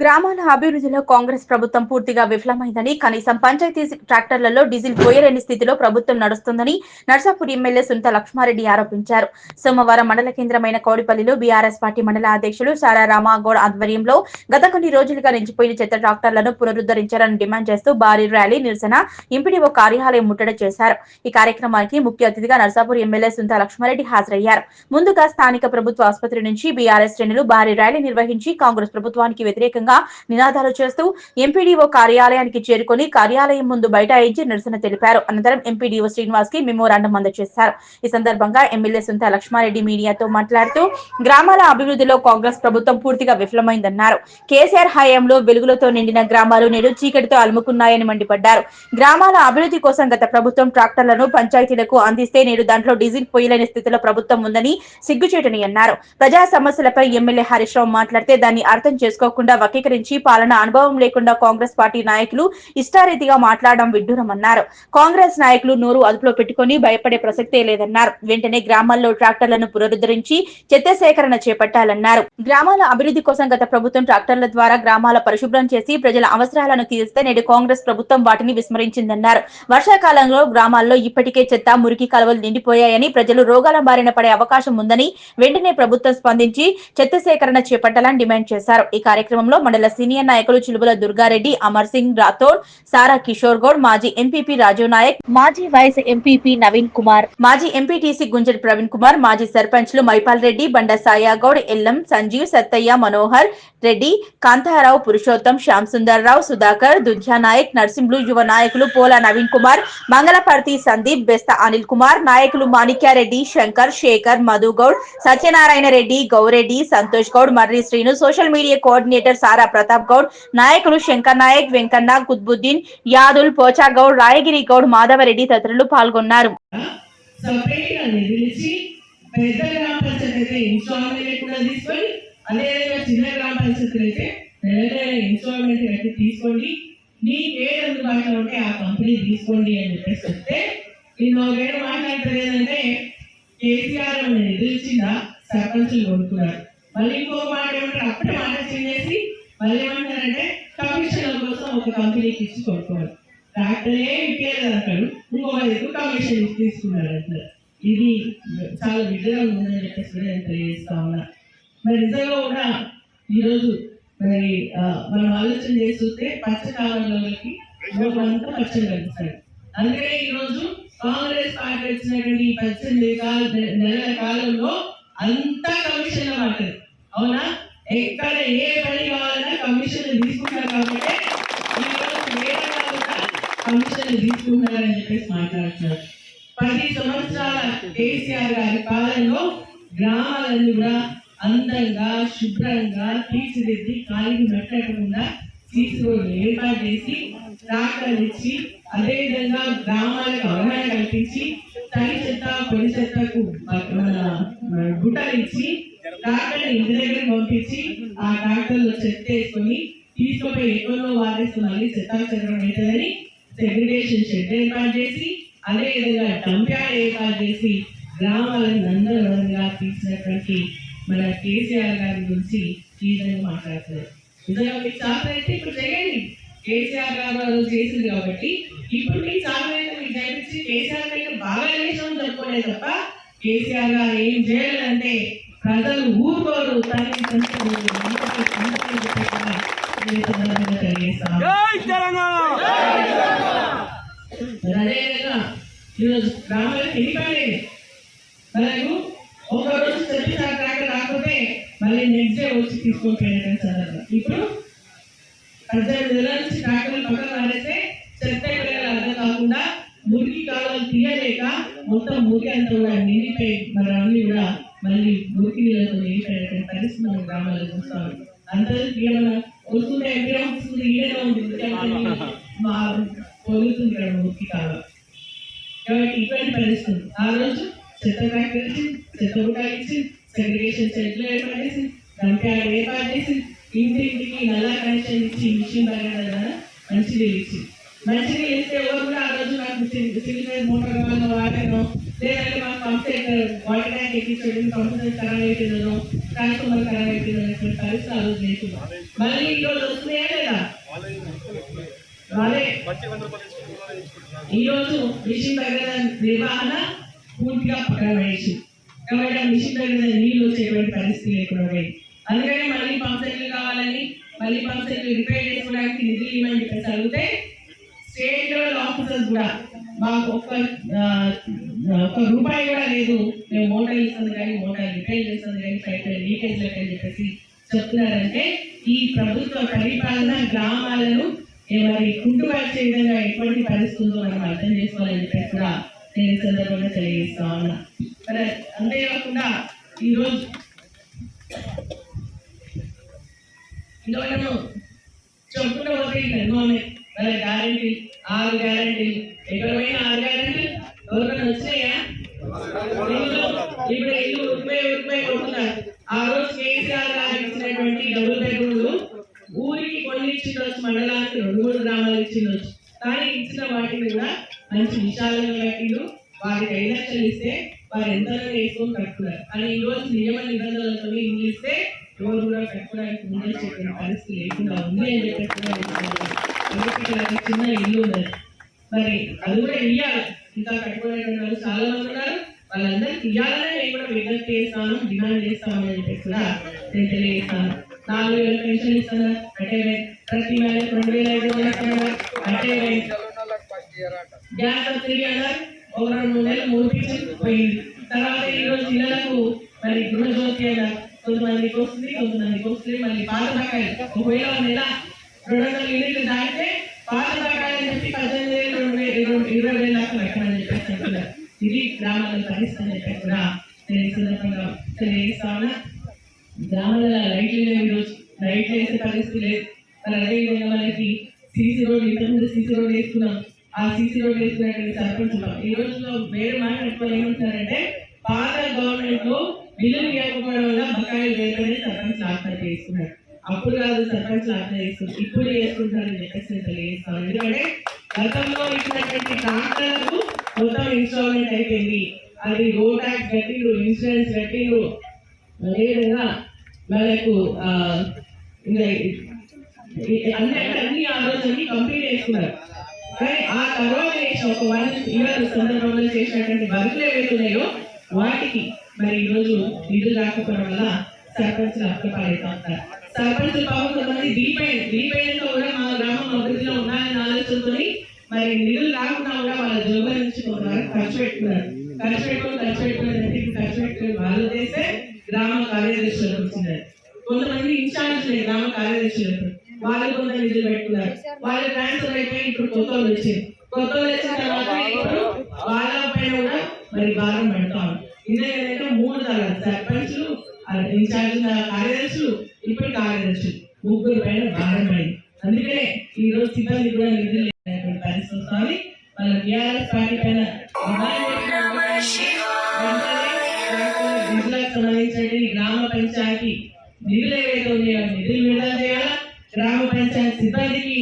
గ్రామాల అభివృద్ధిలో కాంగ్రెస్ ప్రభుత్వం పూర్తిగా విఫలమైందని కనీసం పంచాయతీ ట్రాక్టర్లలో డీజిల్ పోయలేని స్థితిలో ప్రభుత్వం నడుస్తుందని నర్సాపూర్ ఎమ్మెల్యే సుంత లక్ష్మారెడ్డి ఆరోపించారు. సోమవారం మండల కేంద్రమైన కోడిపల్లిలో బీఆర్ఎస్ పార్టీ మండల అధ్యక్షులు సారా రామాగౌడ్ ఆధ్వర్యంలో గత కొన్ని రోజులుగా నిలిచిపోయిన చెత్త ట్రాక్టర్లను పునరుద్ధరించాలని డిమాండ్ చేస్తూ భారీ ర్యాలీ నిరసన ఇంపిడిఓ కార్యాలయం ముట్టడి చేశారు. ఈ కార్యక్రమానికి ముఖ్య అతిథిగా నర్సాపూర్ ఎమ్మెల్యే సుంత లక్ష్మారెడ్డి హాజరయ్యారు. ముందుగా స్థానిక ప్రభుత్వ ఆసుపత్రి నుంచి బీఆర్ఎస్ శ్రేణులు భారీ ర్యాలీ నిర్వహించి కాంగ్రెస్ ప్రభుత్వానికి వ్యతిరేకంగా నినాదాలు చేస్తూ ఎంపీడీఓ కార్యాలయానికి చేరుకొని కార్యాలయం ముందు బైఠాయించి నిరసన తెలిపారు. అనంతరం ఎంపీడీఓ శ్రీనివాస్కి మెమోరాండం అందజేశారు. ఈ సందర్భంగా ఎమ్మెల్యే సుంత లక్ష్మారెడ్డి మీడియాతో మాట్లాడుతూ గ్రామాల అభివృద్ధిలో కాంగ్రెస్ ప్రభుత్వం పూర్తిగా విఫలమైందన్నారు. కేసీఆర్ హయాంలో వెలుగులతో నిండిన గ్రామాలు నేడు చీకటితో అలుముకున్నాయని మండిపడ్డారు. గ్రామాల అభివృద్ధి కోసం గత ప్రభుత్వం ట్రాక్టర్లను పంచాయతీలకు అందిస్తే నేడు దాంట్లో డీజిల్ పోయలేని స్థితిలో ప్రభుత్వం ఉందని సిగ్గుచేటని అన్నారు. ప్రజా సమస్యలపై ఎమ్మెల్యే హరీష్ రావు మాట్లాడితే దాన్ని అర్థం చేసుకోకుండా వక్రీకరించి పాలన అనుభవం లేకుండా కాంగ్రెస్ పార్టీ నాయకులు ఇష్టారీతిగా మాట్లాడడం విడ్డూరమన్నారు. కాంగ్రెస్ నాయకులు నోరు అదుపులో పెట్టుకుని భయపడే ప్రసక్తే లేదన్నారు. వెంటనే గ్రామాల్లో ట్రాక్టర్లను పునరుద్ధరించి చెత్త సేకరణ చేపట్టాలన్నారు. గ్రామాల అభివృద్ధి కోసం గత ప్రభుత్వం ట్రాక్టర్ల ద్వారా గ్రామాల పరిశుభ్రం చేసి ప్రజల అవసరాలను తీరిస్తే నేడు కాంగ్రెస్ ప్రభుత్వం వాటిని విస్మరించిందన్నారు. వర్షాకాలంలో గ్రామాల్లో ఇప్పటికే చెత్త మురికి కలవలు నిండిపోయాయని ప్రజలు రోగాల బారిన పడే అవకాశం ఉందని వెంటనే ప్రభుత్వం స్పందించి చెత్త సేకరణ చేపట్టాలని డిమాండ్ చేశారు. ఈ కార్యక్రమంలో మండల సీనియర్ నాయకులు చిలుబుల దుర్గారెడ్డి అమర్ సింగ్ రాథోడ్ సారా కిషోర్ గౌడ్ మాజీ ఎంపీపీ రాజు నాయక్ మాజీ వైస్ ఎంపీపీ నవీన్ కుమార్. మాజీ ఎంపీటీసీ గుంజల్ ప్రవీణ్ కుమార్ మాజీ సర్పంచ్లు మైపాల్ రెడ్డి బండ సాయాగౌడ్ ఎల్లం సంజీవ్ సత్తయ్య మనోహర్ రెడ్డి కాంతారావు పురుషోత్తం శ్యామ్ సుందర్ రావు సుధాకర్ దుర్జా నాయక్ నర్సింహులు యువ నాయకులు పోలా నవీన్ కుమార్ మంగళపర్తి సందీప్ బెస్త అనిల్ కుమార్ నాయకులు Manikyareddy Shankar Shekhar Madhu Goud Satyanarayana Reddy Goureddy Santosh Goud Marri Srinu social media coordinator Sara Pratap Goud నాయకులు శంకర్ నాయక్ వెంకన్న కుత్బుద్దీన్ యాదుల్ పోచా గౌడ్ రాయగిరి గౌడ్ మాధవరెడ్డి తదితరులు పాల్గొన్నారు. పెద్ద గ్రామ పంచాయతీ అయితే ఇన్స్టాల్మెంట్ కూడా అదేవిధంగా చిన్న గ్రామ అయితే ఇన్స్టాల్మెంట్ అయితే తీసుకోండి. మీకు ఏది అందుబాటులో ఉంటే ఆ కంపెనీ తీసుకోండి అని చెప్పేసి నేను ఒకవేళ మాట్లాడతారు ఏంటంటే కేసీఆర్ అని సర్పంచులు కొనుక్కున్నారు మళ్ళీ ఇంకో మాట ఏమంటారు? అప్పుడే మాట చేసి మళ్ళీ ఏమంటారంటే కమిషన్ల కోసం ఒక కంపెనీకి ఇచ్చి కొనుక్కోవాలి. డాక్టరే ఇప్పేది అంటాడు. ఇంకో వైపు కమిషన్ తీసుకున్నాడు అంటారు ఇది చాలా విగ్రహం ఉందని చెప్పేసి కూడా నేను తెలియజేస్తా ఉన్నా. మరి నిజంగా కూడా ఈరోజు మరి మనం ఆలోచన చేస్తుంటే పచ్చ కాలంలోకి అంతా పచ్చని కనిపిస్తాడు అందుకనే ఈరోజు కాంగ్రెస్ పార్టీ వచ్చినటువంటి ఈ పద్దెనిమిది కాల నెలల కాలంలో అంతా కమిషన్ పడుతుంది అవునా? ఎక్కడ ఏ పని కావాలన్నా కమిషన్ తీసుకుంటారు కాబట్టి కమిషన్ తీసుకుంటారని చెప్పేసి మాట్లాడుతున్నారు. పది సంవత్సరాల కేసీఆర్ గారి పాలనలో గ్రామాలన్నీ కూడా అందంగా శుభ్రంగా తీర్చిదిద్ది కాలికి పెట్టకుండా సీసీ ఏర్పాటు చేసి ట్రాక్టర్లు ఇచ్చి అదేవిధంగా గ్రామాలకు అవగాహన కల్పించి తడి చెత్త పొడి చెత్తకు గుట్టలు ఇచ్చి ట్రాక్టర్ ఇంటి దగ్గర పంపించి ఆ డాక్టర్లు చెత్త వేసుకొని తీసుకుపోయి ఎక్కువలో వారేసి మళ్ళీ చెత్త చెత్తడం అవుతుందని సెగ్రిగేషన్ షెడ్ ఏర్పాటు చేసి అదేవిధంగా డంప్యార్డ్ ఏర్పాటు చేసి గ్రామాలను నందనవరంగా తీసినటువంటి మన కేసీఆర్ గారి గురించి ఈ విధంగా మాట్లాడుతున్నారు. నిజంగా మీకు సాధన అయితే ఇప్పుడు చేయండి. కేసీఆర్ గారు చేసింది కాబట్టి ఇప్పుడు మీకు సాధన అయితే మీకు చేయించి కేసీఆర్ కంటే బాగా చేసామని చెప్పుకోలేదు తప్ప కేసీఆర్ గారు ఏం చేయాలంటే ప్రజలు ఊరుకోరు అదేవిధంగా ఈరోజు గ్రామాలకు వెళ్ళిపోయాయి మనకు ఒక రోజు చెత్త ట్రాక్టర్ రాకపోతే మళ్ళీ నెక్స్ట్ డే వచ్చి తీసుకొని పోయినటువంటి సందర్భం. ఇప్పుడు పద్దెనిమిది నెలల నుంచి ట్రాక్టర్లు పక్కన చెత్త అర్థం కాకుండా మురికి కాలువలు తీయలేక మొత్తం మురికి అంతా కూడా నిండిపోయి మరి అన్ని కూడా మళ్ళీ మురికి నీళ్ళతో నిండిపోయినటువంటి పరిస్థితి మనం గ్రామాల్లో చూస్తాం. అందరికీ ఏమైనా వస్తుంటే ఎక్కడ వస్తుంది? ఈడనే ఉంది. పొగుతుంది మురికి కాబట్టి ఇటువంటి పరిస్థితి ఆ రోజు చెత్త ఫ్యాక్టరీ చెత్త ఉటాయించి సెగ్రిగేషన్ ఏర్పాటు చేసి డంప్యార్డ్ ఏర్పాటు చేసి ఇంటింటికి నల్ల కనెక్షన్ ఇచ్చి మిషన్ దగ్గర మంచినీళ్ళు ఇచ్చి. మంచినీళ్ళు ఇస్తే ఎవరు కూడా ఆ రోజు నాకు సిలిండర్ మోటార్ కావాలన్నా వాడాను లేదంటే మాకు పంపే వాటర్ ట్యాంక్ ఎక్కించడం కంప్యూటర్ ఖరాబ్ అయిపోయిందనో ట్రాన్స్ఫార్మర్ ఖరాబ్ అయిపోయిందో అనేటువంటి పరిస్థితి ఆ రోజు లేకుండా. మళ్ళీ ఈ రోజు వస్తున్నాయా లేదా? వాళ్ళే. ఈ రోజు మిషన్ దగ్గర నిర్వహణ పూర్తిగా పక్కన వేసి కాబట్టి ఆ మిషన్ దగ్గర నీళ్ళు వచ్చేటువంటి పరిస్థితి లేకుండా పోయింది. అందుకని మళ్ళీ పంప్సెట్లు కావాలని మళ్ళీ పంప్సెట్లు రిపేర్ చేసుకోవడానికి నిధులు ఇవ్వమని చెప్పేసి అడిగితే స్టేట్ లెవెల్ ఆఫీసర్స్ కూడా మాకు ఒక్క ఒక్క రూపాయి కూడా లేదు. మేము మోటార్ ఇస్తుంది కానీ మోటార్ రిపేర్ చేస్తుంది కానీ పైపు లీకేజ్ లేదని చెప్పేసి చెప్తున్నారంటే ఈ ప్రభుత్వ పరిపాలన గ్రామాలను ఏ మరి కుంటుపరిచే విధంగా ఎటువంటి పరిస్థితుల్లో మనం అర్థం చేసుకోవాలని చెప్పేసి కూడా నేను ఈ సందర్భంగా తెలియజేస్తా ఉన్నా. మరి అంతేకాకుండా ఈరోజు ఇంకా మనము చెప్పుకుంటూ పోతే మరి గ్యారంటీ ఆరు గ్యారంటీ ఎక్కడ పోయినా ఆరు గ్యారంటీ ఎవరికైనా వచ్చినాయా ఇప్పుడు ఇల్లు ఉరిపోయి ఉరిపోయి కొడుతున్నారు. ఆ రోజు కేసీఆర్ గారు ఇచ్చినటువంటి డబుల్ బెడ్రూమ్లు ఊరికి కొన్ని ఇచ్చిండొచ్చు మండలానికి రెండు మూడు గ్రామాలు ఇచ్చిండొచ్చు కానీ ఇచ్చిన వాటిని కూడా మంచి విశాలంగా కట్టిండు. వారికి ఐదు లక్షలు ఇస్తే వారు ఎంత వేసుకొని కట్టుకున్నారు. కానీ ఈ రోజు నియమ నిబంధనలతో ఇల్లు ఇస్తే ఎవరు కూడా కట్టుకోవడానికి ముందే చెప్పిన పరిస్థితి లేకుండా ఉంది అని చెప్పేసి కూడా చెప్తున్నారు. చిన్న ఇల్లు ఉన్నది. మరి అది కూడా ఇయ్యాలి. ఇంకా కట్టుకోలేని వాళ్ళు చాలా మంది ఉన్నారు. వాళ్ళందరికీ ఇయ్యాలనే నేను కూడా విజ్ఞప్తి చేస్తాను డిమాండ్ చేస్తామని చెప్పేసి కూడా నేను తెలియజేస్తాను. నాలుగు వేల పెన్షన్ ఇస్తాను? అంటే ప్రతి వేల రెండు వేల ఐదు వందలు ఇస్తాను? అంటే గ్యాస్ సబ్సిడీ అన్నారు ఒక రెండు మూడు నెలలు మూడు పిచ్చులు పోయింది. తర్వాత ఈ రోజు పిల్లలకు మరి గృహజ్యోతి అయినా కొంతమందికి వస్తుంది కొంతమందికి వస్తుంది. మళ్ళీ పాత బకాయిలు ఒకవేళ నెల రెండు వందల యూనిట్లు దాటితే పాత బకాయిలు చెప్పి పద్దెనిమిది వేలు రెండు వేలు ఇరవై ఇరవై వేలు దాకా పెట్టమని చెప్పేసి అంటున్నారు ఇది గ్రామాల పరిస్థితి అని చెప్పేసి కూడా నేను ఈ సందర్భంగా తెలియజేస్తా ఉన్నా గ్రామాలలో లైట్లు లేవు ఈరోజు. లైట్లు వేసే పరిస్థితి లేదు. మరి అదే విధంగా మనకి సీసీ రోడ్ ఇంతకుముందు సీసీ రోడ్ వేసుకున్నాం. ఆ సీసీ రోడ్ వేసుకున్నటువంటి సర్పంచ్ ఈ రోజులో వేరే మాట ఎక్కువ ఏమంటారంటే పాత గవర్నమెంట్లో బిల్లులు ఇవ్వకపోవడం వల్ల బకాయిలు వేయడమే సర్పంచ్ ఆత్మహత్య చేస్తున్నారు అప్పుడు కాదు సర్పంచ్ ఆత్మహత్య చేసుకున్నారు ఇప్పుడు చేసుకుంటారని చెప్పేసి నేను తెలియజేస్తాను ఎందుకంటే గతంలో ఇచ్చినటువంటి ట్రాక్టర్లకు మొత్తం ఇన్స్టాల్మెంట్ అయిపోయింది. అది రోడ్ ట్యాక్స్ కట్టిండ్రు ఇన్సూరెన్స్ కట్టిండ్రు. అదేవిధంగా మనకు అన్ని అన్ని ఆ రోజులకి కంప్లీట్ చేసుకున్నారు. కానీ ఆ తర్వాత చేసిన ఒక వన్ ఇయర్ సందర్భంలో చేసినటువంటి వర్కులు ఏవైతున్నాయో వాటికి మరి ఈరోజు నిధులు రాకపోవడం వల్ల సర్పంచులు అక్కపాడైతే ఉంటారు సర్పంచులు పాపం కొంతమంది దిగిపోయింది దిగిపోయినతో కూడా మా గ్రామం అభివృద్ధిలో ఉన్నాయని ఆలోచనతోని మరి నిధులు రాకుండా కూడా వాళ్ళ జోబుల నుంచి ఖర్చు పెట్టుకున్నారు. ఖర్చు పెట్టుకుని ఖర్చు పెట్టుకుని ఖర్చు పెట్టుకుని వాళ్ళు చేస్తే గ్రామ కార్యదర్శులకు వచ్చినారు. కొంతమంది ఇన్ఛార్జ్ లేదు గ్రామ కార్యదర్శులకు. వాళ్ళు కొంత నిధులు పెట్టుకున్నారు. వాళ్ళు ట్రాన్స్ఫర్ అయిపోయి ఇప్పుడు కొత్త వచ్చింది కొత్త వచ్చిన తర్వాత ఇప్పుడు వాళ్ళ పైన కూడా మరి భారం పెడతాం ఇదే ఏంటంటే మూడు తరాలు సర్పంచ్లు ఇన్ఛార్జ్ కార్యదర్శులు ఇప్పుడు కార్యదర్శులు ముగ్గురు పైన భారమైంది అందుకనే ఈ రోజు సిబ్బంది కూడా నిధులు లేనటువంటి స్వామి మన వాళ్ళ టీఆర్ఎస్ పార్టీ పైన నిధులకు సంబంధించినటువంటి గ్రామ పంచాయతీ నిధులు ఏవైతే ఉన్నాయో నిధులు విడుదల చేయాలా? గ్రామ పంచాయతీ సిబ్బందికి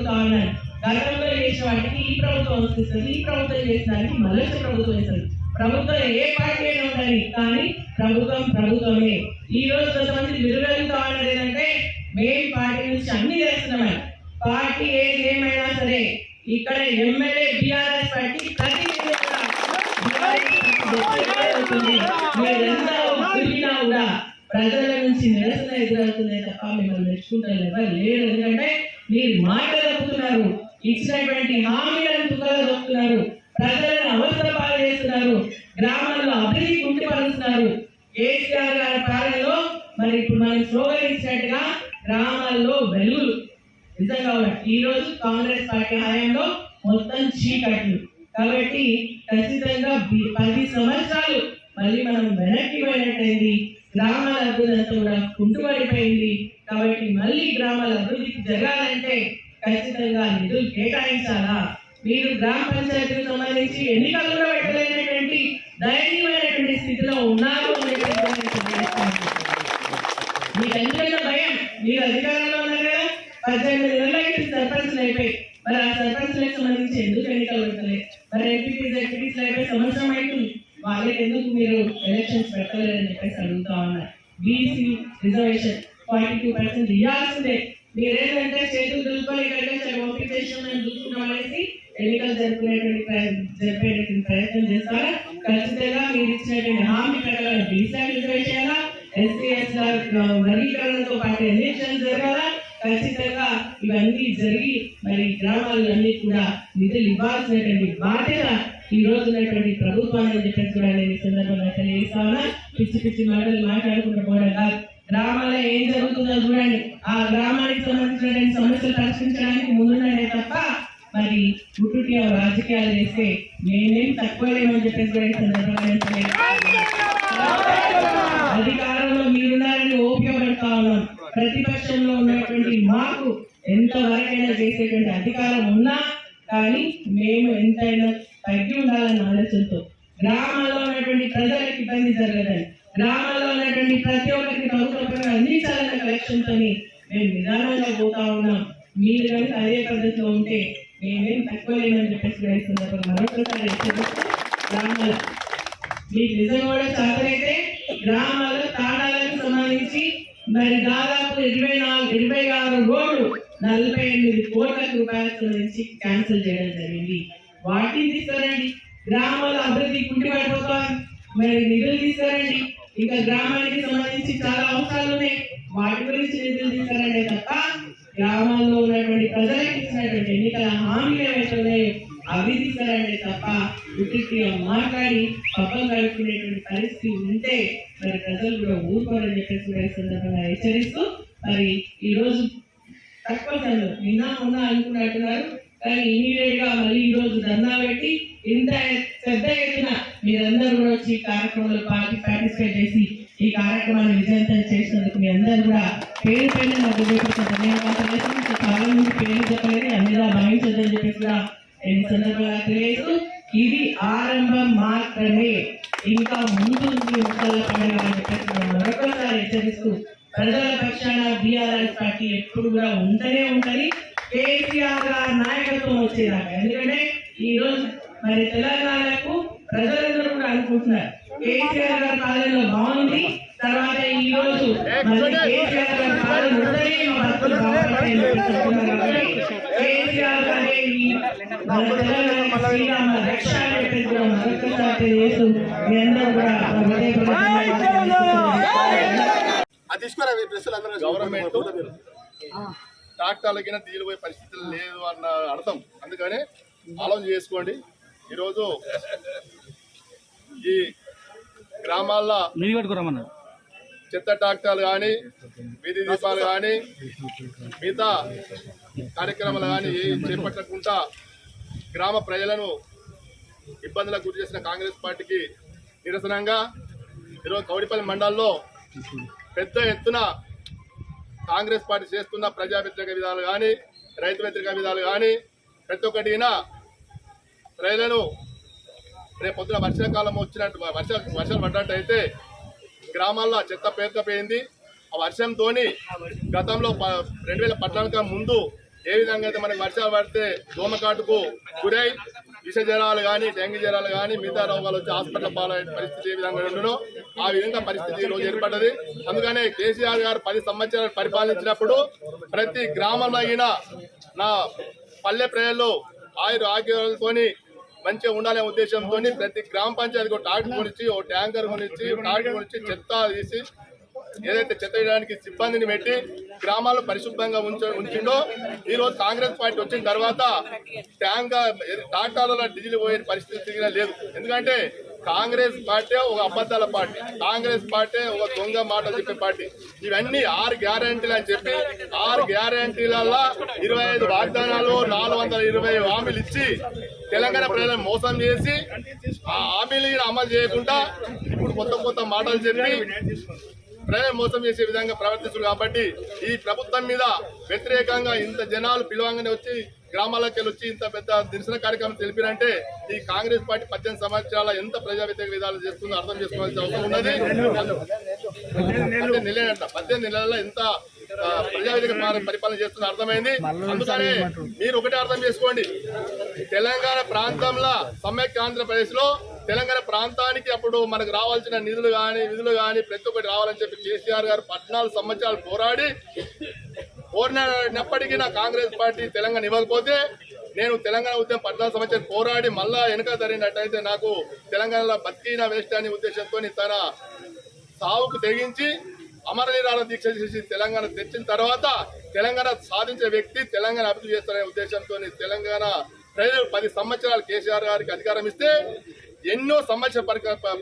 చెప్పేసి అడుగుతా గతంలో చేసిన వాటికి ఈ ప్రభుత్వం వస్తుంది ఈ ప్రభుత్వం చేసిన దానికి మళ్ళీ ప్రభుత్వం చేస్తుంది. ప్రభుత్వం ఏ పార్టీ అయినా ఉండాలి కానీ ప్రభుత్వం ప్రభుత్వమే. ఈ రోజు కొంతమంది విరుగలుగుతా ఉన్నారు ఏంటంటే మేము పార్టీ నుంచి అన్ని చేస్తున్నామని పార్టీ ఏది ఏమైనా సరే ఇక్కడ ఎమ్మెల్యే బీఆర్ఎస్ పార్టీ ప్రతి కూడా ప్రజల నుంచి నిరసన ఎదురవుతుంది తప్ప మిమ్మల్ని మెచ్చుకుంటారు ఎవరు లేరు ఎందుకంటే మీరు మాట తప్పుతున్నారు. ఇచ్చినటువంటి హామీలను తుకలు తప్పుతున్నారు ప్రజలను అవసర పాలు చేస్తున్నారు గ్రామాల్లో అభివృద్ధి కుంటిపరుస్తున్నారు కేసీఆర్ గారి పాలనలో మరి ఇప్పుడు మనం స్లోగన్ ఇచ్చినట్టుగా గ్రామాల్లో వెలుగులు. నిజంగా ఉన్నాయి. ఈ రోజు కాంగ్రెస్ పార్టీ హయాంలో మొత్తం చీకట్లు. కాబట్టి ఖచ్చితంగా పది సంవత్సరాలు మళ్ళీ మనం వెనక్కి పోయినట్టయింది. గ్రామాల అభివృద్ధి కూడా కుంటుపడిపోయింది. కాబట్టి మళ్ళీ గ్రామాల అభివృద్ధికి జరగాలంటే ఖచ్చితంగా నిధులు కేటాయించాలా? మీరు గ్రామ పంచాయతీకి సంబంధించి ఎన్నికలు కూడా పెట్టలేనటువంటి దయనీయమైనటువంటి స్థితిలో ఉన్నారు మీకు ఎందుకంటే భయం. మీరు అధికారంలో ఉన్నారు కదా పద్దెనిమిది నెలలకి సర్పంచ్ అయిపోయి మరి ఆ సర్పంచ్లకు సంబంధించి ఎందుకు ఎన్నికలు పెట్టలేదు? మరి ఎంపీపీస్ ఎంపీటీస్ అయిపోయి సంవత్సరం అవుతుంది. వాళ్ళకి ఎందుకు మీరు ఎలక్షన్స్ పెట్టలేదని చెప్పేసి అడుగుతా ఉన్నారు. BC reservation forty two percent ఇవ్వాల్సిందే. మీరేంటంటే చేతులు దులుపుకొని ఇక్కడికి పంపించేసాం మేము చూసుకున్నాం అనేసి ఎన్నికలు జరుపుకునేటువంటి ప్రయ- జరిపేటువంటి ప్రయత్నం చేస్తారా? ఖచ్చితంగా మీరు ఇచ్చినటువంటి హామీ ప్రకారం బీసీ రిజర్వేషన్ ఎస్సీ వర్గీకరణతో పాటు ఎన్నికలు జరగాలా? ఖచ్చితంగా ఇవన్నీ జరిగి మరి గ్రామాలన్నీ కూడా నిధులు ఇవ్వాల్సినటువంటి బాధ్యత ఈ రోజు ఉన్నటువంటి ప్రభుత్వాన్ని అని చెప్పేసి కూడా నేను ఈ సందర్భంగా తెలియజేస్తా పిచ్చి పిచ్చి మాటలు మాట్లాడుకుంటూ పోవడం కాదు. గ్రామాల్లో ఏం జరుగుతుందో చూడండి. ఆ గ్రామానికి సంబంధించినటువంటి సమస్యలు పరిష్కరించడానికి ముందున్నాడే తప్ప మరి పుట్టుటి రాజకీయాలు చేస్తే నేనేం తక్కువలేమని చెప్పేసి కూడా ఈ సందర్భంగా అధికారంలో మీరున్నారని ఓపిక పడతా ఉన్నాం. ప్రతిపక్షంలో ఉన్నటువంటి మాకు ఎంత వరకైనా చేసేటువంటి అధికారం ఉన్నా కానీ మేము ఎంతైనా తగ్గి ఉండాలన్న ఆలోచనతో గ్రామాల్లో ఉన్నటువంటి ప్రజలకు ఇబ్బంది జరగదని గ్రామాల్లో ఉన్నటువంటి ప్రతి ఒక్కరికి ప్రభుత్వ పరంగా అందించాలన్న కలెక్షన్తో మేము నిదానంగా పోతా ఉన్నాం మీరు కనుక అదే పద్ధతిలో ఉంటే మేమేం తక్కువ లేమని చెప్పేసి కూడా ఈ సందర్భంగా మరొకసారి హెచ్చరిస్తూ గ్రామాల మీకు నిజంగా కూడా చాలైతే గ్రామాల తాడాలకు సంబంధించి మరి దాదాపు ఇరవై నాలుగు ఇరవై ఆరు రోడ్లు నలభై ఎనిమిది కోట్ల రూపాయలకు సంబంధించి క్యాన్సిల్ చేయడం జరిగింది వాటిని తీసుకురండి గ్రామాలు అభివృద్ధి కుంటిపడిపోతాం మరి నిధులు తీసుకురండి. ఇంకా గ్రామానికి సంబంధించి చాలా అవసరాలు ఉన్నాయి. వాటి గురించి నిధులు తీసుకురండి తప్ప గ్రామాల్లో ఉన్నటువంటి ప్రజలకు ఇచ్చినటువంటి ఎన్నికల హామీలు ఏవైతే అవి తీసుకురండి తప్ప ఉట్టిగా మాట్లాడి పబ్బం గడుపుకునేటువంటి పరిస్థితి ఉంటే మరి ప్రజలు కూడా ఊరుకోరని చెప్పేసి కూడా సందర్భంగా హెచ్చరిస్తూ మరి ఈరోజు తక్కువ నిన్న మొన్న అనుకున్నట్టున్నారు. కానీ ఇమీడియట్గా మళ్ళీ ఈ రోజు ధర్నా పెట్టి ఇంత పెద్ద ఎత్తున మీరందరూ కూడా వచ్చి ఈ కార్యక్రమంలో పార్టీ పార్టిసిపేట్ చేసి ఈ కార్యక్రమాన్ని విజయవంతం చేసినందుకు మీ అందరూ కూడా పేరు పైన నాకు హృదయపూర్వక ధన్యవాదాలు చేస్తున్నాను. చాలా మంది పేరు చెప్పలేదు అన్నిలా భావించొద్దని చెప్పేసి కూడా నేను సందర్భంగా తెలియదు ఇది ఆరంభం మాత్రమే ఇంకా ముందు ముక్కల పండుగ అని చెప్పేసి మరొకసారి హెచ్చరిస్తూ ప్రజల పక్షాన బీఆర్ఎస్ పార్టీ ఎప్పుడు కూడా ఉంటూనే ఉంటది కేసీఆర్ గారి నాయకత్వం వచ్చేదాకా ఎందుకంటే ఈ రోజు మరి తెలంగాణకు ప్రజలందరూ కూడా అనుకుంటున్నారు. కేసీఆర్ గారి పాలనలో బాగుంది. తర్వాత ఈ రోజు కేసీఆర్ గారి పాలన ఉంటేనే మా కేసీఆర్ గారే ఈ మన తెలంగాణ శ్రీరామ రక్ష అని చెప్పేసి కూడా మరొకసారి తెలియజేస్తూ మీ అందరూ కూడా నా హృదయపూర్వక ధన్యవాదాలు అది తీసుకురా డ్రెస్సులు అందరూ. గవర్నమెంట్. ట్రాక్టర్లకి డీజిల్ పోయే పరిస్థితులు లేదు అన్న అర్థం. అందుకని ఆలోచన చేసుకోండి. ఈరోజు ఈ గ్రామాల్లో చెత్త ట్రాక్టర్లు కానీ వీధి దీపాలు కానీ మిగతా కార్యక్రమాలు కానీ చేపట్టకుండా గ్రామ ప్రజలను ఇబ్బందులకు గురి చేసిన కాంగ్రెస్ పార్టీకి నిరసనంగా ఈరోజు కౌడిపల్లి మండలంలో పెద్ద ఎత్తున కాంగ్రెస్ పార్టీ చేస్తున్న ప్రజా వ్యతిరేక విధాలు కానీ రైతు వ్యతిరేక విధాలు కానీ ప్రతి ఒక్కటిన ప్రజలను రేపు పొద్దున వర్షాకాలం వచ్చినట్టు వర్ష వర్షాలు పడ్డట్టయితే గ్రామాల్లో చెత్త పేరుకపోయింది ఆ వర్షంతో గతంలో రెండు వేల పద్నాలుగు ముందు ఏ విధంగా అయితే మనకి వర్షాలు పడితే దోమకాటుకు గురై విష జ్వరాలు కానీ డెంగ్యూ జ్వరాలు కానీ మిగతా రోగాలు వచ్చి హాస్పిటల్ పాలైన పరిస్థితి ఏ విధంగా ఉండనో ఆ విధంగా పరిస్థితి ఈరోజు రోజు ఏర్పడ్డది. అందుకనే కేసీఆర్ గారు పది సంవత్సరాలు పరిపాలించినప్పుడు ప్రతి గ్రామంలో అయినా నా పల్లె ప్రజల్లో ఆయుర ఆగ్రహాలతోని మంచిగా ఉండాలనే ఉద్దేశంతో ప్రతి గ్రామ పంచాయతీకి ఒక టాక్టర్ కొనిచ్చి ఒక ట్యాంకర్ కొనిచ్చి టాక్టర్ కొనిచ్చి చెత్త తీసి ఏదైతే చెత్త వేయడానికి సిబ్బందిని పెట్టి గ్రామాల్లో పరిశుభ్రంగా ఉంచ ఉంచిండో ఈ రోజు కాంగ్రెస్ పార్టీ వచ్చిన తర్వాత ట్యాంక్ టాటాలలో డీజిల్ పోయే పరిస్థితి లేదు. ఎందుకంటే కాంగ్రెస్ పార్టీ ఒక అబద్ధాల పార్టీ. కాంగ్రెస్ పార్టీ ఒక దొంగ మాటలు చెప్పే పార్టీ. ఇవన్నీ ఆరు గ్యారంటీలు అని చెప్పి ఆరు గ్యారంటీలలో ఇరవై ఐదు వాగ్దానాలు నాలుగు వందల ఇరవై హామీలు ఇచ్చి తెలంగాణ ప్రజలను మోసం చేసి ఆ హామీలు అమలు చేయకుండా ఇప్పుడు కొత్త కొత్త మాటలు చెప్పి ప్రజలు మోసం చేసే విధంగా ప్రవర్తిస్తున్నారు కాబట్టి ఈ ప్రభుత్వం మీద వ్యతిరేకంగా ఇంత జనాలు పిలవంగానే వచ్చి గ్రామాలకు వెళ్ళి వచ్చి ఇంత పెద్ద నిరసన కార్యక్రమం తెలిపినంటే ఈ కాంగ్రెస్ పార్టీ పద్దెనిమిది సంవత్సరాల ఎంత ప్రజా వ్యతిరేక విధాలు చేస్తుందో అర్థం చేసుకోవాల్సిన అవసరం ఉన్నది. పద్దెనిమిది నెలలంట. పద్దెనిమిది నెలల్లో ఎంత ఆ, ప్రజా వ్యతిరేక పరిపాలన చేస్తుందో అర్థమైంది. అందుకనే మీరు ఒకటే అర్థం చేసుకోండి. తెలంగాణ ప్రాంతంలో సమైక్య ఆంధ్రప్రదేశ్లో తెలంగాణ ప్రాంతానికి అప్పుడు మనకు రావాల్సిన నిధులు కానీ విధులు కానీ ప్రతి ఒక్కటి రావాలని చెప్పి కేసీఆర్ గారు పద్నాలుగు సంవత్సరాలు పోరాడి పోరాడినప్పటికీ నా కాంగ్రెస్ పార్టీ తెలంగాణ ఇవ్వకపోతే నేను తెలంగాణ ఉద్యమం పద్నాలుగు సంవత్సరాలు పోరాడి మళ్ళా వెనుక జరిగినట్టయితే నాకు తెలంగాణలో బతికిన వేస్ట్ అనే ఉద్దేశంతో తన సావుకు తెగించి అమరవీరాల దీక్ష చేసి తెలంగాణ తెచ్చిన తర్వాత తెలంగాణ సాధించే వ్యక్తి తెలంగాణ అభివృద్ధి చేస్తారనే ఉద్దేశంతో తెలంగాణ ప్రజలు పది సంవత్సరాలు కేసీఆర్ గారికి అధికారం ఇస్తే ఎన్నో సమస్యలు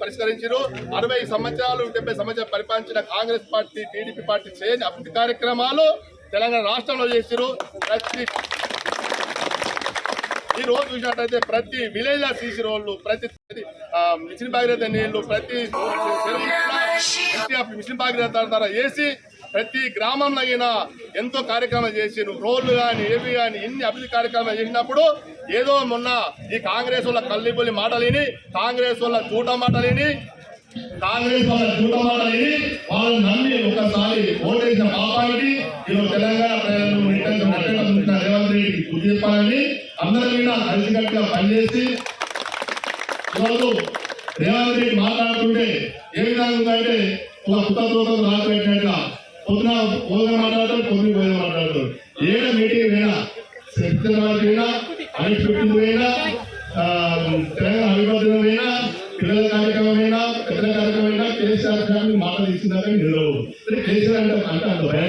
పరిష్కరించారు అరవై సంవత్సరాలు డెబ్బై సంవత్సరాలు పరిపాలించిన కాంగ్రెస్ పార్టీ టీడీపీ పార్టీ చేయని అభివృద్ధి కార్యక్రమాలు తెలంగాణ రాష్ట్రంలో చేశారు ప్రతి ఈ రోజు చూసినట్టయితే ప్రతి విలేజ్లో సీసీ రోడ్లు ప్రతి మిషన్ భాగీరథ నీళ్ళు ప్రతి మిషన్ భాగీరథ ద్వారా వేసి ప్రతి గ్రామంలో అయినా ఎంతో కార్యక్రమాలు చేసిరు రోడ్లు కానీ ఏవి కానీ ఎన్ని అభివృద్ధి కార్యక్రమాలు చేసినప్పుడు ఏదో మొన్న ఈ కాంగ్రెస్ వాళ్ళ కల్లిపల్లి మాటలిని కాంగ్రెస్ వాళ్ళ చూట మాటలిని కాంగ్రెస్ వాళ్ళ చూట మాటలిని వాళ్ళు నమ్మి ఒకసారి ఓటేసిన పాపానికి ఈరోజు తెలంగాణ ప్రజలు రేవంత్ రెడ్డికి బుద్ధి చెప్పాలని అందరి మీద కలిసికట్టుగా పనిచేసి ఈరోజు రేవంత్ రెడ్డి మాట్లాడుతుంటే ఏ విధంగా ఉందంటే ఒక పుట్ట తోటం రాసి పెట్టినట్ల పొద్దున మాట్లాడతారు మాట్లాడతాడు పొద్దున పోయిన మాట్లాడతాడు. ఏడ మీటింగ్ పోయినా సెప్టెంబర్ పోయినా అన్ఎక్స్పెక్టెడ్ పోయినా ఆ, తెలంగాణ అభివృద్ధి పోయినా పిల్లల కార్యక్రమం అయినా పెద్ద కార్యక్రమం అయినా కేసీఆర్ గారిని మాట తీసుకున్నారని నిలవదు అంటే కేసీఆర్ అంటే అంటే అంత భయం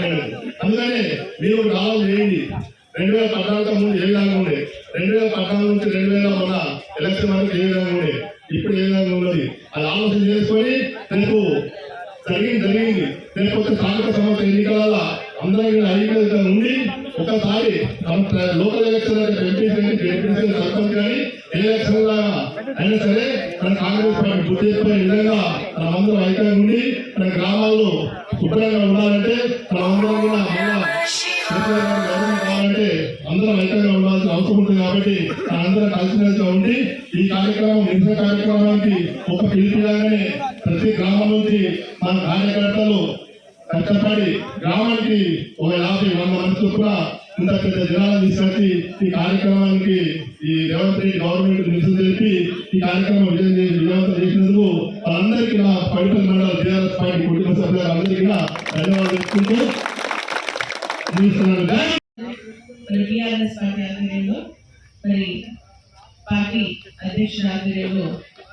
కావాలంటే అందరం ఐక్యంగా ఉండాల్సిన అవసరం ఉంటుంది కాబట్టి అందరం కలిసిమెలిసిగా ఉండి ఈ కార్యక్రమం నిరసన కార్యక్రమానికి ఒక పిలిపిలాగానే ప్రతి గ్రామం నుంచి మన కార్యకర్తలు కష్టపడి గ్రామానికి ఒక యాభై వంద మంది చొప్పున ఇంత పెద్ద జనాలు తీసుకొచ్చి ఈ కార్యక్రమానికి ఈ రేవంత్ రెడ్డి గవర్నమెంట్ నిరసన తెలిపి ఈ కార్యక్రమం విజయం చేసి విజయవంతం చేసినందుకు వాళ్ళందరికీ నా పడిపల్లి మండల టీఆర్ఎస్ పార్టీ కుటుంబ సభ్యులందరికీ ధన్యవాదాలు చెప్తుంటూ ముగిస్తున్నాను. జై మరి టీఆర్ఎస్ పార్టీ ఆధ్వర్యంలో మరి పార్టీ అధ్యక్షుల ఆధ్వర్యంలో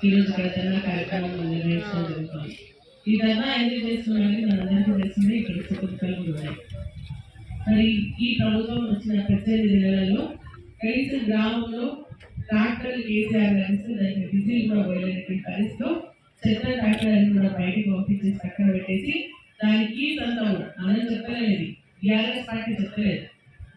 ఈరోజు ఇక్కడ ధర్నా కార్యక్రమం నిర్వహించడం జరుగుతుంది. ఈ ధర్నా ఎందుకు చేస్తున్నామని మనందరికీ తెలిసిందే ఇక్కడ సుఖదుఖాలు ఉన్నాయి. మరి ఈ ప్రభుత్వం వచ్చిన పద్దెనిమిది నెలల్లో కనీసం గ్రామంలో ట్రాక్టర్లు కేసీఆర్ కలిసి దానికి డీజిల్ కూడా పోయలేనటువంటి పరిస్థితిలో చెత్త ట్రాక్టర్లను కూడా బయటకు పంపించేసి పక్కన పెట్టేసి దానికి సంతము మనం చెప్పలేదు టీఆర్ఎస్ పార్టీ చెప్పలేదు.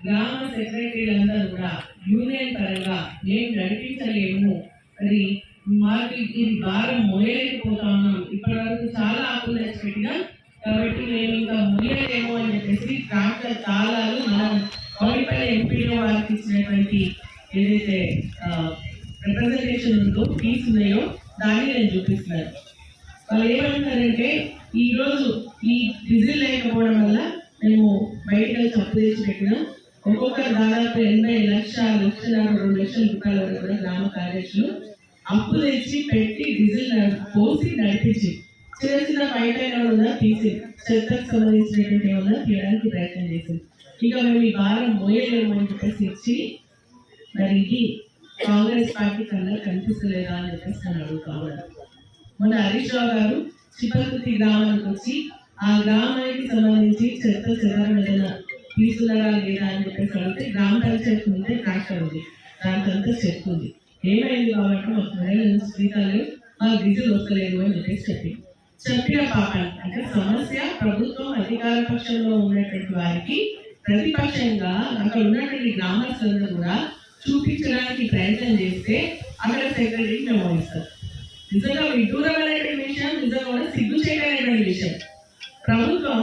గ్రామ సెక్రటరీలందరూ కూడా యూనియన్ పరంగా మేము నడిపించలేము. మరి మాకు ఇది భారం మోయలేకపోతా ఉన్నాం ఇప్పటి వరకు చాలా ఆకులు తెచ్చి కాబట్టి మేము ఇంకా మోయలేము అని చెప్పేసి ట్రాక్టర్ తాళాలు మనం కోడిపల్లి ఎంపీలో వారికి ఇచ్చినటువంటి ఏదైతే రిప్రజెంటేషన్ ఉందో ఫీస్ ఉన్నాయో దాన్ని నేను చూపిస్తున్నాను. వాళ్ళు ఏమంటారంటే ఈ ఈ డిజిల్ లేకపోవడం వల్ల మేము బయట తప్పు తెచ్చి ఒక్కొక్కరు దాదాపు ఎనభై లక్షల లక్షల రెండు లక్షల రూపాయల వరకు కూడా గ్రామ కార్యదర్శులు అప్పు తెచ్చి పెట్టి డీజిల్ పోసి నడిపించి చిన్న చిన్న బయట ఏమైనా తీసి చెత్తకు సంబంధించినటువంటి ఏమన్నా తీయడానికి ప్రయత్నం చేసింది ఇక మేము ఈ భారం మోయలేము అని చెప్పేసి ఇచ్చి మరి ఇది కాంగ్రెస్ పార్టీ కన్నా కనిపిస్తలేదా అని చెప్పేసి నేను అడుగుతాను మొన్న హరీష్ రావు గారు చిపల్కుతి గ్రామానికి వచ్చి ఆ గ్రామానికి సంబంధించి చెత్త చెదారం ఏదైనా తీసుకున్నారా లేదా అని చెప్పేసి అడిగితే గ్రామ పంచాయతీ ఉంటే ట్రాక్టర్ ఉంది. దానికంతా చెత్త ఉంది. ఏమైంది కాబట్టి ఒక నెల నుంచి ఆ డీజిల్ వస్తలేదు అని చెప్పేసి చెప్పి చెప్పిన పాపాలు అంటే సమస్య ప్రభుత్వం అధికార పక్షంలో ఉన్నటువంటి వారికి ప్రతిపక్షంగా అక్కడ ఉన్నటువంటి గ్రామస్తులను కూడా చూపించడానికి ప్రయత్నం చేస్తే అక్కడ సెక్రటరీ మేము ఇస్తారు నిజంగా విడ్డూరమైనటువంటి విషయం నిజంగా కూడా సిగ్గు చేయలేనటువంటి విషయం ప్రభుత్వం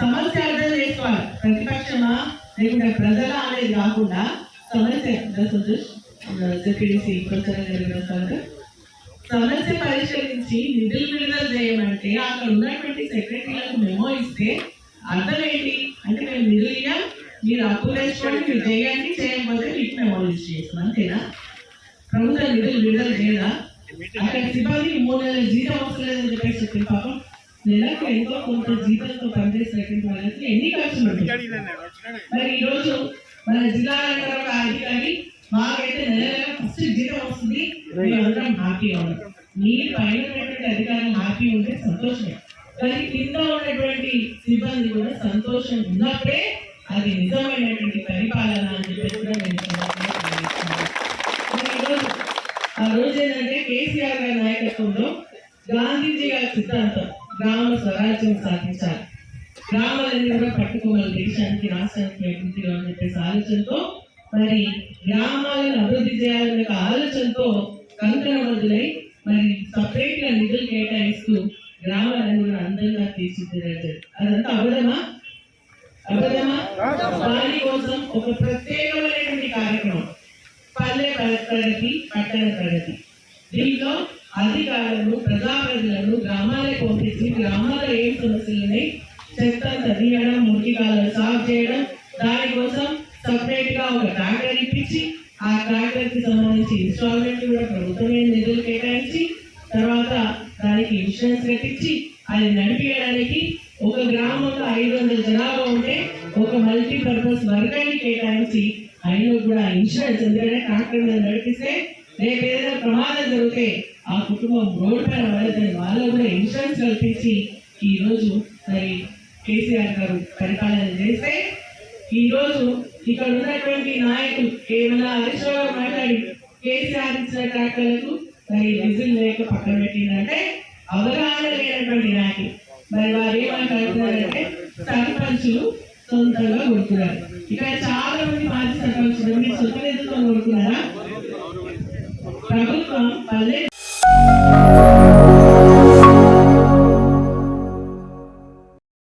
సమస్య అర్థం చేసుకోవాలి. ప్రతిపక్షమా? లేకుంటే ప్రజల అనేది కాకుండా సమస్య జెపిడిసి ప్రచారం జరిగిన సమస్య పరిశీలించి నిధులు విడుదల చేయమంటే అక్కడ ఉన్నటువంటి సెక్రటరీలకు మెమో ఇస్తే అర్థం ఏంటి అంటే మేము నిధులు ఇయ్యాం మీరు అప్పు తెచ్చుకోండి మీరు చేయండి చేయకపోతే మీకు మేము రిజిస్టర్ చేస్తాం. అంతేనా? ప్రభుత్వం నిధులు విడుదల చేయదా అక్కడ సిబ్బంది మూడు నెలల జీతం అవసరం లేదని చెప్పేసి చెప్పి పాపం. నెలకు ఎంతో కొంత జీతంతో పనిచేసినటువంటి వాళ్ళకి ఎన్ని ఖర్చులు మరి ఈ రోజు మన జిల్లా యంత్రాంగ అధికారి మాకైతే నెల నెల ఫస్ట్ జీతం వస్తుంది మేమందరం హ్యాపీగా ఉన్నాం మీ పైన ఉన్నటువంటి అధికారులు హ్యాపీ ఉంటే సంతోషమే. కానీ కింద ఉన్నటువంటి సిబ్బంది కూడా సంతోషం ఉన్నప్పుడే అది నిజమైనటువంటి పరిపాలన అని చెప్పేసి కూడా నేను. మరి ఈరోజు ఆ రోజు ఏంటంటే కేసీఆర్ గారి నాయకత్వంలో గాంధీజీ గారి సిద్ధాంతం. గ్రామ స్వరాజ్యం సాధించాలి. గ్రామాలన్నీ కూడా పట్టుకోవాలి. దేశానికి రాష్ట్రానికి అభివృద్ధిలో అని చెప్పేసి ఆలోచనతో మరి గ్రామాలను అభివృద్ధి చేయాలనే ఒక ఆలోచనతో కంకణబద్దులై మరి సపరేట్గా నిధులు కేటాయిస్తూ గ్రామాలను కూడా అందంగా తీర్చిదిద్దారు అదంతా అవడమా అవడమా దాని కోసం ఒక ప్రత్యేకమైనటువంటి కార్యక్రమం. పల్లె ప్రగతి పట్టణ ప్రగతి దీంట్లో అధికారులను ప్రజాప్రతినిధులను గ్రామాలకు పంపించి గ్రామాల్లో ఏం సమస్యలు ఉన్నాయి చెత్త తదియడం మురికి కాలను సాగు చేయడం దానికోసం సపరేట్గా ఒక ట్రాక్టర్ ఇప్పించి ఆ ట్రాక్టర్కి సంబంధించి ఇన్స్టాల్మెంట్ కూడా ప్రభుత్వమే నిధులు కేటాయించి తర్వాత దానికి ఇన్సూరెన్స్ కట్టించి అది నడిపించడానికి ఒక గ్రామంలో ఐదు వందల జనాభా ఉంటే ఒక మల్టీపర్పస్ వర్గాన్ని కేటాయించి అయినా కూడా ఇన్సూరెన్స్ ఎందుకంటే ట్రాక్టర్ మీద నడిపిస్తే రేపు ఏదైనా ప్రమాదం జరిగితే ఆ కుటుంబం రోడ్డు పైన పడదని వాళ్ళు కూడా ఇన్సూరెన్స్ కల్పించి ఈరోజు మరి కేసీఆర్ గారు పరిపాలన చేస్తే ఈరోజు ఇక్కడ ఉన్నటువంటి నాయకులు ఏమైనా హరీశ్వరరావు మాట్లాడి కేసీఆర్ ఇచ్చిన ట్రాక్టర్లకు మరి విజిల్ లేక పక్కన పెట్టిందంటే అవగాహన లేనటువంటి నాయకులు. మరి వారు ఏమంటారంటే సర్పంచులు సొంతంగా కొడుతున్నారు. ఇక్కడ చాలా మంది మాజీ సర్పంచులు మీరు సొంత నిధులతో కొడుతున్నారా? Para otro.